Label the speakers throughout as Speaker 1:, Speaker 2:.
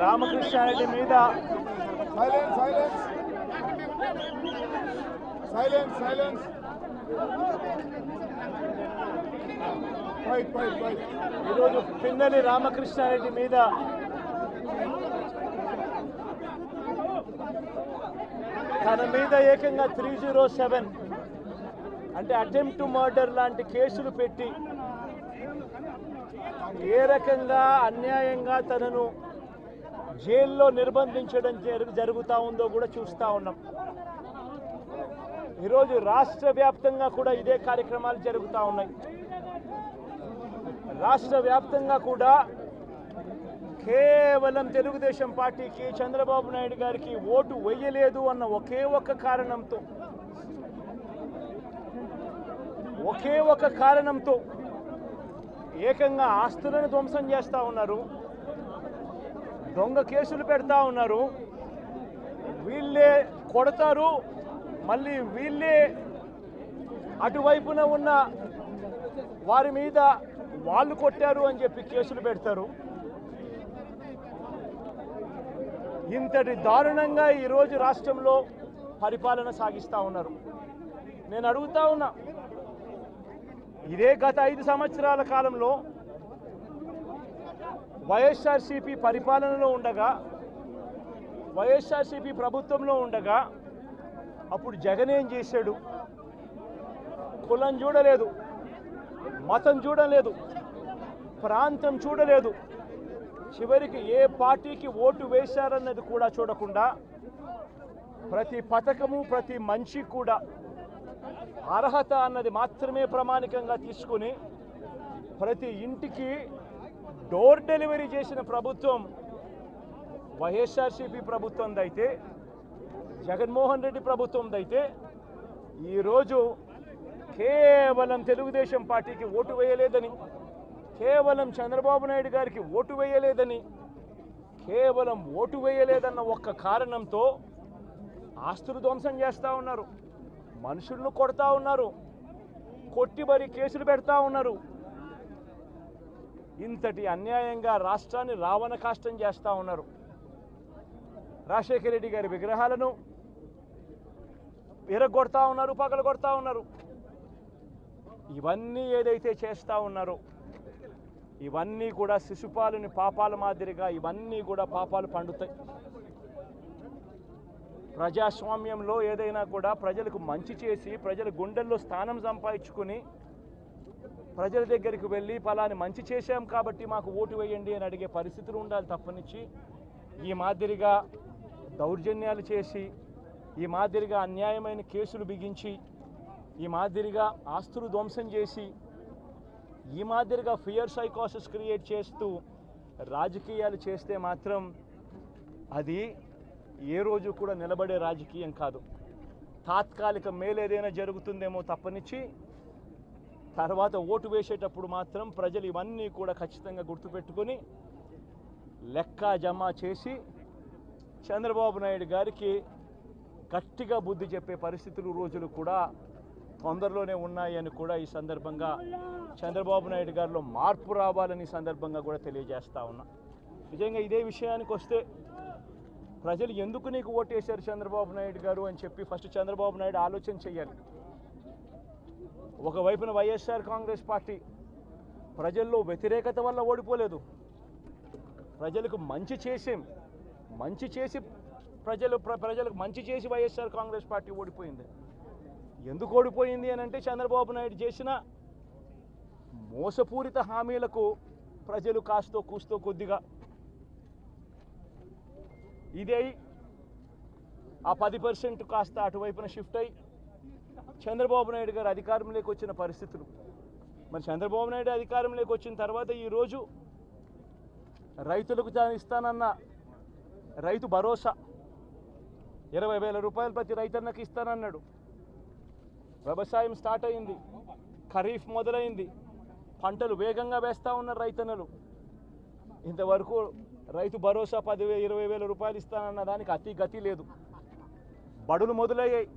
Speaker 1: రామకృష్ణారెడ్డి మీద
Speaker 2: silence silence silence silence
Speaker 1: ఈరోజు పిన్నెలి రామకృష్ణారెడ్డి మీద తన మీద ఏకంగా త్రీ జీరో సెవెన్ అంటే అటెంప్ట్ మర్డర్ లాంటి కేసులు పెట్టి ఏ రకంగా అన్యాయంగా తనను జైల్లో నిర్బంధించడం జరుగుతూ ఉందో కూడా చూస్తూ ఉన్నాం. ఈరోజు రాష్ట్ర వ్యాప్తంగా కూడా ఇదే కార్యక్రమాలు జరుగుతూ ఉన్నాయి. రాష్ట్ర వ్యాప్తంగా కూడా కేవలం తెలుగుదేశం పార్టీకి చంద్రబాబు నాయుడు గారికి ఓటు వేయలేదు అన్న ఒకే ఒక్క కారణంతో ఒకే ఒక కారణంతో ఏకంగా ఆస్తులను ధ్వంసం చేస్తూ ఉన్నారు. దొంగ కేసులు పెడతా ఉన్నారు. వీళ్ళే కొడతారు. మళ్ళీ వీళ్ళే అటువైపున ఉన్న వారి మీద వాళ్ళు కొట్టారు అని చెప్పి కేసులు పెడతారు. ఇంతటి దారుణంగా ఈరోజు రాష్ట్రంలో పరిపాలన సాగిస్తూ ఉన్నారు. నేను అడుగుతా ఉన్నా ఇదే గత ఐదు సంవత్సరాల కాలంలో వైఎస్ఆర్సీపీ పరిపాలనలో ఉండగా వైఎస్ఆర్సీపీ ప్రభుత్వంలో ఉండగా అప్పుడు జగన్ ఏం చేశాడు? కులం చూడలేదు మతం చూడలేదు ప్రాంతం చూడలేదు. చివరికి ఏ పార్టీకి ఓటు వేశారన్నది కూడా చూడకుండా ప్రతి పథకము ప్రతి మంచి కూడా అర్హత అన్నది మాత్రమే ప్రామాణికంగా తీసుకుని ప్రతి ఇంటికి డోర్ డెలివరీ చేసిన ప్రభుత్వం వైఎస్ఆర్సీపీ ప్రభుత్వందైతే జగన్మోహన్ రెడ్డి ప్రభుత్వందైతే ఈరోజు కేవలం తెలుగుదేశం పార్టీకి ఓటు వేయలేదని కేవలం చంద్రబాబు నాయుడు గారికి ఓటు వేయలేదని కేవలం ఓటు వేయలేదన్న ఒక్క కారణంతో ఆస్తులు ధ్వంసం చేస్తూ ఉన్నారు. మనుషులను కొడతా ఉన్నారు. కొట్టి మరి కేసులు పెడతా ఉన్నారు. ఇంతటి అన్యాయంగా రాష్ట్రాన్ని రావణ కాష్టం చేస్తూ ఉన్నారు. రాజశేఖర రెడ్డి గారి విగ్రహాలను విరగొడతా ఉన్నారు పగలు కొడతా ఉన్నారు. ఇవన్నీ ఏదైతే చేస్తూ ఉన్నారో ఇవన్నీ కూడా శిశుపాలుని పాపాల మాదిరిగా ఇవన్నీ కూడా పాపాలు పండుతాయి. ప్రజాస్వామ్యంలో ఏదైనా కూడా ప్రజలకు మంచి చేసి ప్రజల గుండెల్లో స్థానం సంపాదించుకొని ప్రజల దగ్గరికి వెళ్ళి పలాని మంచి చేశాం కాబట్టి మాకు ఓటు వేయండి అని అడిగే పరిస్థితులు ఉండాలి తప్పనిచ్చి. ఈ మాదిరిగా దౌర్జన్యాలు చేసి ఈ మాదిరిగా అన్యాయమైన కేసులు బిగించి ఈ మాదిరిగా ఆస్తులు ధ్వంసం చేసి ఈ మాదిరిగా ఫియర్ సైకోసిస్ క్రియేట్ చేస్తూ రాజకీయాలు చేస్తే మాత్రం అది ఏ రోజు కూడా నిలబడే రాజకీయం కాదు. తాత్కాలిక మేలు ఏదైనా జరుగుతుందేమో తప్పనిచ్చి తర్వాత ఓటు వేసేటప్పుడు మాత్రం ప్రజలు ఇవన్నీ కూడా ఖచ్చితంగా గుర్తుపెట్టుకొని లెక్క జమ చేసి చంద్రబాబు నాయుడు గారికి గట్టిగా బుద్ధి చెప్పే పరిస్థితులు రోజులు కూడా తొందరలోనే ఉన్నాయని కూడా ఈ సందర్భంగా చంద్రబాబు నాయుడు గారిలో మార్పు రావాలని సందర్భంగా కూడా తెలియజేస్తా ఉన్నా. నిజంగా ఇదే విషయానికి వస్తే ప్రజలు ఎందుకు నీకు ఓటేశారు చంద్రబాబు నాయుడు గారు అని చెప్పి ఫస్ట్ చంద్రబాబు నాయుడు ఆలోచన చేయాలి. ఒకవైపున వైఎస్ఆర్ కాంగ్రెస్ పార్టీ ప్రజల్లో వ్యతిరేకత వల్ల ఓడిపోలేదు. ప్రజలకు మంచి చేసేం మంచి చేసి ప్రజలు ప్ర- ప్రజలకు మంచి చేసి వైఎస్ఆర్ కాంగ్రెస్ పార్టీ ఓడిపోయింది. ఎందుకు ఓడిపోయింది అని అంటే చంద్రబాబు నాయుడు చేసిన మోసపూరిత హామీలకు ప్రజలు కాస్తో కూస్తో కొద్దిగా ఇదే ఆ పది పర్సెంట్ కాస్త అటువైపున షిఫ్ట్ అయ్యి చంద్రబాబు నాయుడు గారు అధికారంలోకి వచ్చిన పరిస్థితులు. మరి చంద్రబాబు నాయుడు అధికారంలోకి వచ్చిన తర్వాత ఈరోజు రైతులకు తాను ఇస్తానన్న రైతు భరోసా ఇరవై వేల రూపాయలు ప్రతి రైతన్నకి ఇస్తానన్నాడు. వ్యవసాయం స్టార్ట్ అయింది. ఖరీఫ్ మొదలైంది. పంటలు వేగంగా వేస్తూ ఉన్నారు రైతన్నలు. ఇంతవరకు రైతు భరోసా పదివే ఇరవై వేల రూపాయలు ఇస్తానన్న దానికి అతి గతి లేదు. బడులు మొదలయ్యాయి.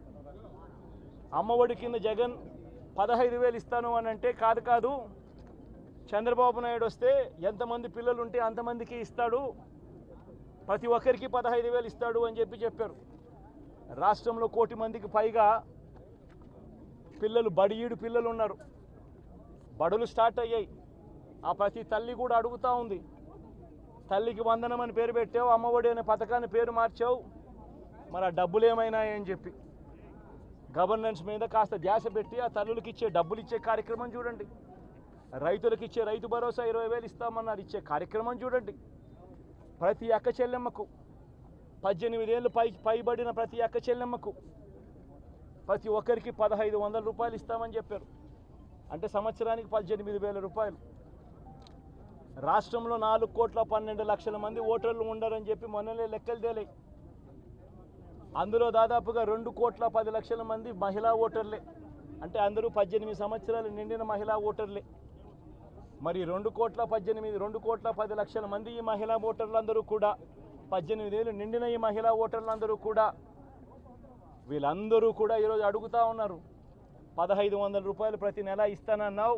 Speaker 1: అమ్మఒడి కింద జగన్ పదహైదు వేలు ఇస్తాను అని అంటే కాదు కాదు చంద్రబాబు నాయుడు వస్తే ఎంతమంది పిల్లలు ఉంటే అంతమందికి ఇస్తాడు ప్రతి ఒక్కరికి పదహైదు వేలు ఇస్తాడు అని చెప్పి చెప్పారు. రాష్ట్రంలో కోటి మందికి పైగా పిల్లలు బడియీడు పిల్లలు ఉన్నారు బడులు స్టార్ట్ అయ్యాయి. ఆ ప్రతి తల్లి కూడా అడుగుతూ ఉంది. తల్లికి వందనం అని పేరు పెట్టావు అమ్మఒడి అనే పథకాన్ని పేరు మార్చావు. మరి ఆ డబ్బులు ఏమైనాయని చెప్పి. గవర్నెన్స్ మీద కాస్త ధ్యాస పెట్టి ఆ తల్లులకి ఇచ్చే డబ్బులు ఇచ్చే కార్యక్రమం చూడండి. రైతులకు ఇచ్చే రైతు భరోసా ఇరవై వేలు ఇస్తామన్నారు ఇచ్చే కార్యక్రమం చూడండి. ప్రతి అక్క చెల్లెమ్మకు. పద్దెనిమిదేళ్ళు పై పైబడిన ప్రతి అక్క చెల్లెమ్మకు. ప్రతి ఒక్కరికి పదహైదు వందల రూపాయలు ఇస్తామని చెప్పారు. అంటే సంవత్సరానికి పద్దెనిమిది వేల రూపాయలు. రాష్ట్రంలో నాలుగు కోట్ల పన్నెండు లక్షల మంది ఓటర్లు ఉండరని చెప్పి మొన్ననే లెక్కలు తేలే అందులో దాదాపుగా రెండు కోట్ల పది లక్షల మంది మహిళా ఓటర్లే. అంటే అందరూ పద్దెనిమిది సంవత్సరాలు నిండిన మహిళా ఓటర్లే. మరి రెండు కోట్ల పద్దెనిమిది రెండు కోట్ల పది లక్షల మంది ఈ మహిళా ఓటర్లందరూ కూడా పద్దెనిమిది ఏళ్ళు నిండిన ఈ మహిళా ఓటర్లందరూ కూడా వీళ్ళందరూ కూడా ఈరోజు అడుగుతా ఉన్నారు. పదహైదు వందల రూపాయలు ప్రతి నెల ఇస్తానన్నావు.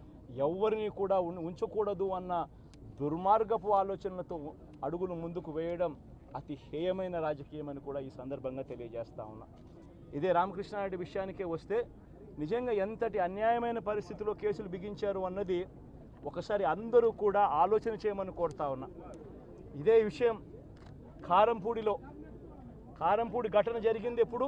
Speaker 1: ఎవరిని కూడా ఉంచకూడదు అన్న దుర్మార్గపు ఆలోచనలతో అడుగులు ముందుకు వేయడం అతి హేయమైన రాజకీయం అని కూడా ఈ సందర్భంగా తెలియజేస్తా ఉన్నా. ఇదే రామకృష్ణారెడ్డి విషయానికే వస్తే నిజంగా ఎంతటి అన్యాయమైన పరిస్థితిలో కేసులు బిగించారు అన్నది ఒకసారి అందరూ కూడా ఆలోచన చేయమని కోరుతా ఉన్నా. ఇదే విషయం కారంపూడిలో. కారంపూడి ఘటన జరిగింది ఎప్పుడు?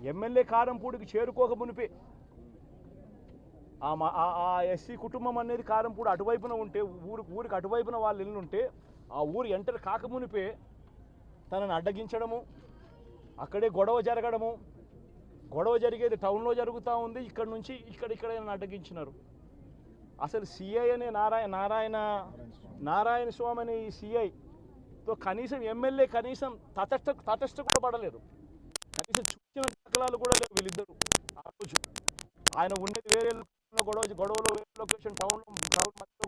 Speaker 1: ఎమ్మెల్యే కారంపూడికి చేరుకోక మునిపే. ఆ ఆ- ఎస్సీ కుటుంబం అనేది కారంపూడి అటువైపున ఉంటే ఊరు ఊరికి అటువైపున వాళ్ళు ఇల్లు ఉంటే ఆ ఊరు ఎంటర్ కాకమునిపే తనని అడ్డగించడము అక్కడే గొడవ జరగడము. గొడవ జరిగేది టౌన్లో జరుగుతూ ఉంది ఇక్కడ నుంచి ఇక్కడ ఇక్కడ అడ్డగించినారు. అసలు సిఐ అనే నారాయణ నారాయణ నారాయణ స్వామి అనే ఈ సిఐతో కనీసం ఎమ్మెల్యే కనీసం తటస్థ తటస్థ కూడా పడలేదు కనీసం చూసిన దాఖలాలు కూడా లేవు వీళ్ళిద్దరు. ఆ రోజు. ఆయన ఉన్నది వేరే గొడవ గొడవలో వేరే లొకేషన్ టౌన్ టౌన్ మధ్యలో